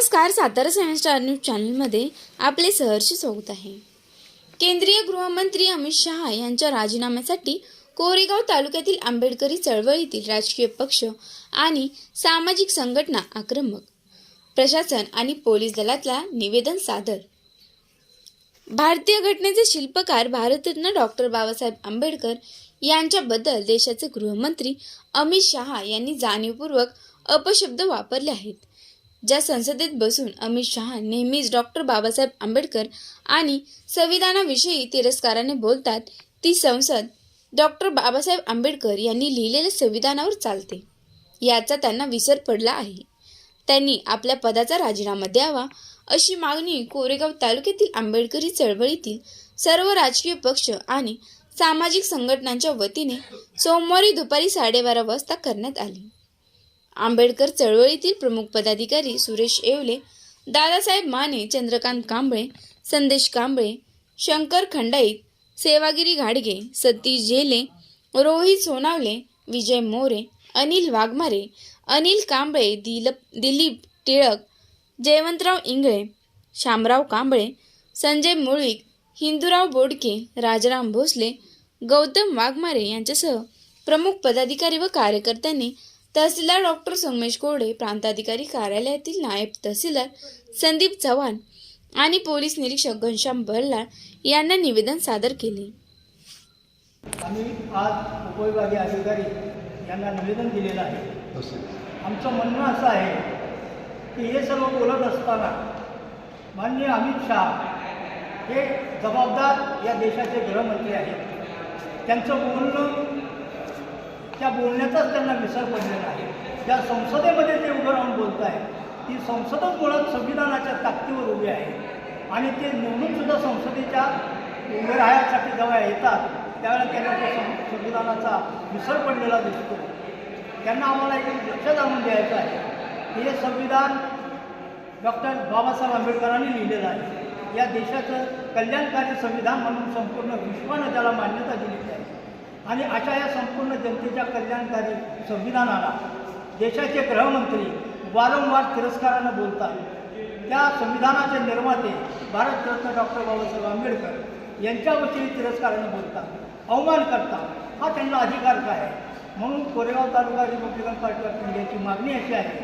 नमस्कार Satara science star news चॅनलमध्ये आपले सहर्ष स्वागत आहे. केंद्रीय गृहमंत्री अमित शहा यांच्या राजीनाम्यासाठी कोरेगाव तालुक्यातील आंबेडकरी चळवळीतील राजकीय पक्ष आणि सामाजिक संघटना आक्रमक प्रशासन आणि पोलीस दलातला निवेदन सादर. भारतीय घटनेचे शिल्पकार भारतरत्न डॉक्टर बाबासाहेब आंबेडकर यांच्याबद्दल देशाचे गृहमंत्री अमित शहा यांनी जाणीवपूर्वक अपशब्द वापरले आहेत. ज्या संसदेत बसून अमित शहा नेहमीच डॉक्टर बाबासाहेब आंबेडकर आणि संविधानाविषयी तिरस्काराने बोलतात ती संसद डॉक्टर बाबासाहेब आंबेडकर यांनी लिहिलेल्या संविधानावर चालते. याचा त्यांना विसर पडला आहे. त्यांनी आपल्या पदाचा राजीनामा द्यावा अशी मागणी कोरेगाव तालुक्यातील आंबेडकरी चळवळीतील सर्व राजकीय पक्ष आणि सामाजिक संघटनांच्या वतीने सोमवारी दुपारी साडेबारा वाजता करण्यात आली. आंबेडकर चळवळीतील प्रमुख पदाधिकारी सुरेश येवले दादासाहेब माने चंद्रकांत कांबळे संदेश कांबळे शंकर खंडाईत सेवागिरी घाडगे सतीश झेले रोहित सोनावले विजय मोरे अनिल वाघमारे अनिल कांबळे दिलप दिलीप टिळक जयवंतराव इंगळे शामराव कांबळे संजय मुळीक हिंदूराव बोडके राजाराम भोसले गौतम वाघमारे यांच्यासह प्रमुख पदाधिकारी व कार्यकर्त्यांनी तहसीलदार डॉक्टर सोमेश कोरडे प्रांताधिकारी कार्यालयातील नायब तहसीलदार संदीप चव्हाण आणि पोलीस निरीक्षक घनश्याम बल्लाळ यांना निवेदन सादर केले. आम्ही आज उपविभागीय अधिकारी यांना निवेदन दिलेलं आहे. आमचं म्हणणं असं आहे की हे सर्व बोलत असताना माननीय अमित शहा हे जबाबदार या देशाचे गृहमंत्री आहेत. त्यांचं बोलणं त्या बोलण्याचाच त्यांना विसर पडलेला आहे. ज्या संसदेमध्ये ते उभं राहून बोलत आहे ती संसदच मुळात संविधानाच्या ताकदीवर उभी आहे. आणि ते निवडूनसुद्धा संसदेच्या उभे राहण्यासाठी जेव्हा येतात त्यावेळेला त्यांना तो सं संविधानाचा विसर पडलेला दिसतो. त्यांना आम्हाला एक लक्षात आणून द्यायचं आहे. की हे संविधान डॉक्टर बाबासाहेब आंबेडकरांनी लिहिलेलं आहे. या देशाचं कल्याणकारी संविधान म्हणून संपूर्ण विश्वानं त्याला मान्यता दिलेली आहे. आणि अशा या संपूर्ण जनतेच्या कल्याणकारी संविधानाला देशाचे गृहमंत्री वारंवार तिरस्कारानं बोलतात. त्या संविधानाचे निर्माते भारतरत्न डॉक्टर बाबासाहेब आंबेडकर यांच्याविषयी तिरस्कारानं बोलतात. अवमान करतात. हा त्यांना अधिकार काय? आहे म्हणून Koregaon taluka Republican Party of इंडियाची मागणी अशी आहे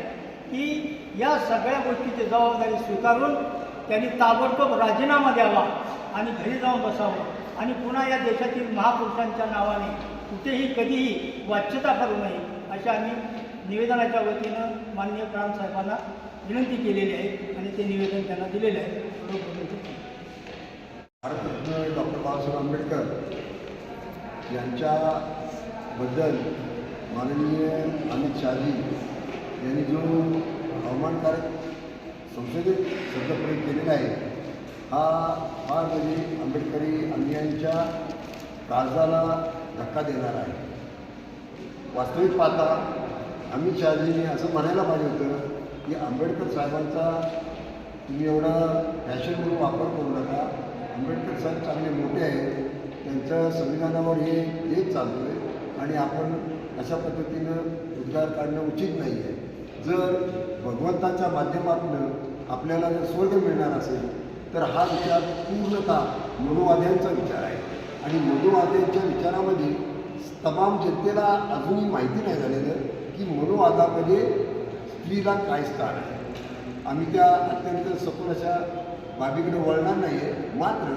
की या सगळ्या गोष्टीची जबाबदारी स्वीकारून त्यांनी ताबडतोब राजीनामा द्यावा आणि घरी जाऊन बसावं. आणि पुन्हा या देशातील महापुरुषांच्या नावाने कुठेही कधीही वाच्यता करू नये अशा आम्ही निवेदनाच्या वतीनं माननीय साहेबांना विनंती केलेली आहे आणि ते निवेदन त्यांना दिलेलं आहे. भारतरत्न डॉक्टर बाबासाहेब आंबेडकर यांच्याबद्दल माननीय अमित शहाजी यांनी जो अवमानकारक संसदेत शब्द प्रयोग केलेला आहे हा फार म्हणजे आंबेडकरी अन्यायांच्या काळजाला धक्का देणार आहे. वास्तविक पाहता अमित शहाजींनी असं म्हणायला पाहिजे होतं की आंबेडकर साहेबांचा तुम्ही एवढा फॅशन म्हणून वापर करू नका. आंबेडकर साहेब चांगले मोठे आहेत. त्यांच्या संविधानावर हे हेच चालतो आहे आणि आपण अशा पद्धतीनं उद्गार काढणं उचित नाही आहे जर भगवंताच्या माध्यमातून आपल्याला जर स्वर्ग मिळणार असेल तर हा विचार पूर्णतः मनुवाद्यांचा विचार आहे. आणि मनुवाद्यांच्या विचारामध्ये तमाम जनतेला अजूनही माहिती नाही झालेलं की मनोवादामध्ये स्त्रीला काय स्थान आहे. आम्ही त्या अत्यंत सखोल अशा बाबीकडे वळणार नाही आहे मात्र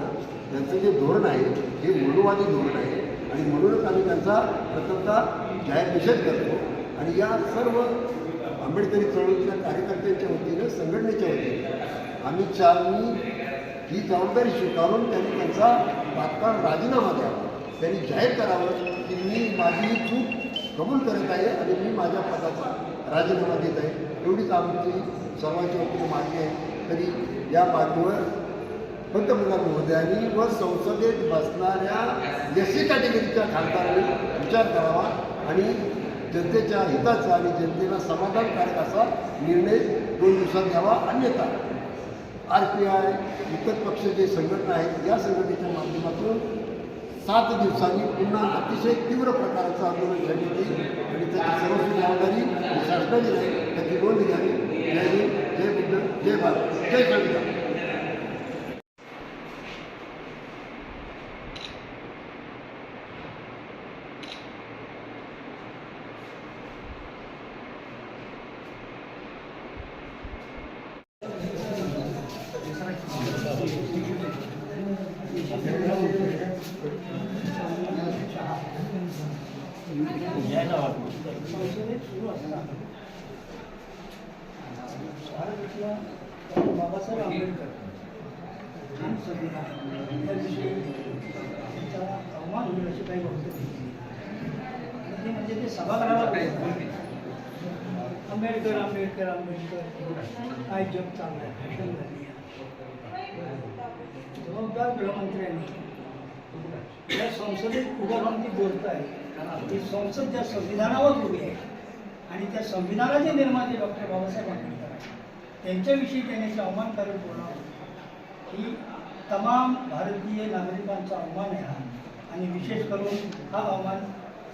त्यांचं जे धोरण आहे हे मनुवादी धोरण आहे. आणि म्हणूनच आम्ही त्यांचा प्रथमतः जाहीर निषेध करतो. आणि या सर्व आंबेडकरी चळवळीतल्या कार्यकर्त्यांच्या वतीनं संघटनेच्या वतीनं आम्ही शहानी ही जबाबदारी स्वीकारून त्यांनी त्यांचा तात्काळ राजीनामा द्यावा. त्यांनी जाहीर करावं की मी माझी ही चूक कबूल करत आहे आणि मी माझ्या पदाचा राजीनामा देत आहे. एवढीच आमची सर्वांची वतीने मागणी आहे. तरी या मागणीवर पंतप्रधान महोदयांनी व संसदेत बसणाऱ्या एस सी कॅटेगरीच्या खासदारांनी विचार करावा आणि जनतेच्या हिताचा आणि जनतेला समाधानकारक असा निर्णय दोन दिवसात घ्यावा अन्यथा आर पी आय इतर पक्ष जे संघटना आहेत या संघटनेच्या माध्यमातून सात दिवसांनी पुन्हा अतिशय तीव्र प्रकारचं आंदोलन झाली येईल. आणि त्याची सर्वस्वी जबाबदारी ही शासनाची त्याची नोंद घ्यावी जय हिंद जय बुद्ध जय भारत. जय संविधान संसदेत सुरू असताना भारतातल्या बाबासाहेब आंबेडकर आणि त्यांचा अवमान होईल अशी काही वक्तव्य केली. ते म्हणजे ते सभागृहाला आंबेडकर आंबेडकर आंबेडकर काय जग चांगला आहे फॅशन झाली आहे. जबाबदार गृहमंत्र्यांनी या संसदेत उभं राहून ती बोलत आहे ती संसद त्या संविधानावर उभी आहे. आणि त्या संविधानाचे निर्माते डॉक्टर बाबासाहेब आंबेडकर आहेत. त्यांच्याविषयी त्यांनी जे अवमानकारक बोलावं ही तमाम भारतीय नागरिकांचा अवमान आहे हा. आणि विशेष करून हा अवमान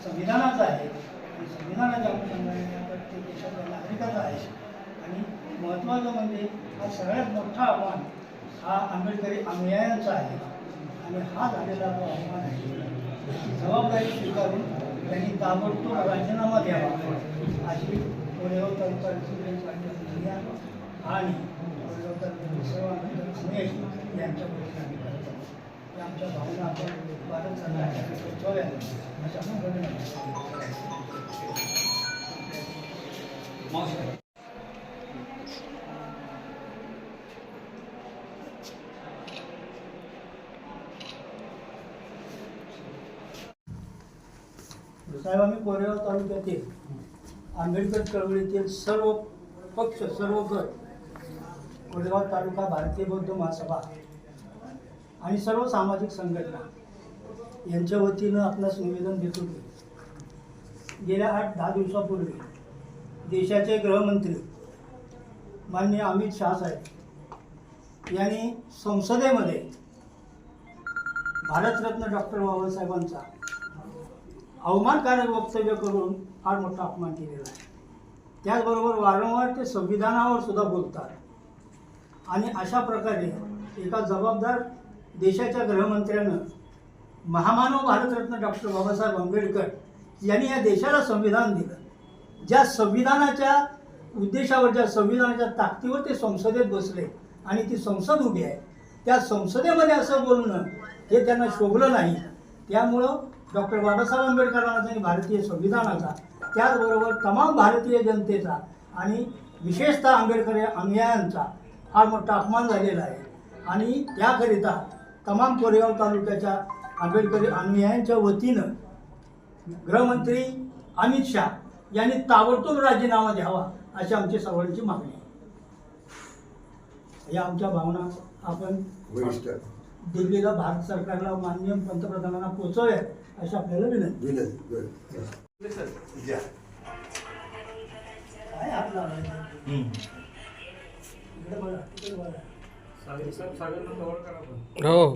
संविधानाचा आहे. आणि संविधानाच्या अनुषंगाने प्रत्येक देशातल्या नागरिकाचा आहे. आणि महत्त्वाचं म्हणजे हा सगळ्यात मोठा आव्हान हा आंबेडकरी अनुयायांचा आहे. आणि हा झालेला जो अपमान आहे. त्याची जबाबदारी स्वीकारून त्यांनी ताबडतोब राजीनामा द्यावा. अशी कोरेगाव तालुका आणि कोरेगाव तालुक्यातील सर्व आंबेडकर यांच्या वतीने आम्ही आमच्या भावना आपण भारत सरकारच्या पोचवाव्या अशा पद्धतीने साहेब आम्ही कोरेगाव तालुक्यातील आंबेडकर चळवळीतील सर्व पक्ष सर्व गट कोरेगाव तालुका भारतीय बौद्ध महासभा आणि सर्व सामाजिक संघटना यांच्या वतीनं आपणास निवेदन देतो की गेल्या आठ दहा दिवसापूर्वी देशाचे गृहमंत्री माननीय अमित शहा साहेब यांनी संसदेमध्ये भारतरत्न डॉक्टर बाबासाहेबांचा अवमानकारक वक्तव्य करून फार मोठा अपमान केलेला आहे. त्याचबरोबर वारंवार ते संविधानावर सुद्धा बोलतात. आणि अशा प्रकारे एका जबाबदार देशाच्या गृहमंत्र्यानं महामानव भारतरत्न डॉक्टर बाबासाहेब आंबेडकर यांनी या देशाला संविधान दिलं. ज्या संविधानाच्या उद्देशावर ज्या संविधानाच्या ताकदीवर ते संसदेत बसले आणि ती संसद उभी आहे त्या संसदेमध्ये असं बोलणं हे त्यांना शोभलं नाही. त्यामुळं डॉक्टर बाबासाहेब आंबेडकरांचा आणि भारतीय संविधानाचा त्याचबरोबर तमाम भारतीय जनतेचा आणि विशेषतः आंबेडकर अनुयायांचा फार मोठा अपमान झालेला आहे. आणि त्याकरिता तमाम कोरेगाव तालुक्याच्या आंबेडकरी अनुयायांच्या वतीनं गृहमंत्री अमित शहा यांनी ताबडतोब राजीनामा द्यावा अशी आमची सर्वांची मागणी आहे. या आमच्या भावना आपण दिल्लीला भारत सरकारला माननीय पंतप्रधानांना पोचवूया अशी आपल्याला विनंती. विनंती. द्या. काय हात लावायचा? इकडे बघा तिकडे बघा. हो.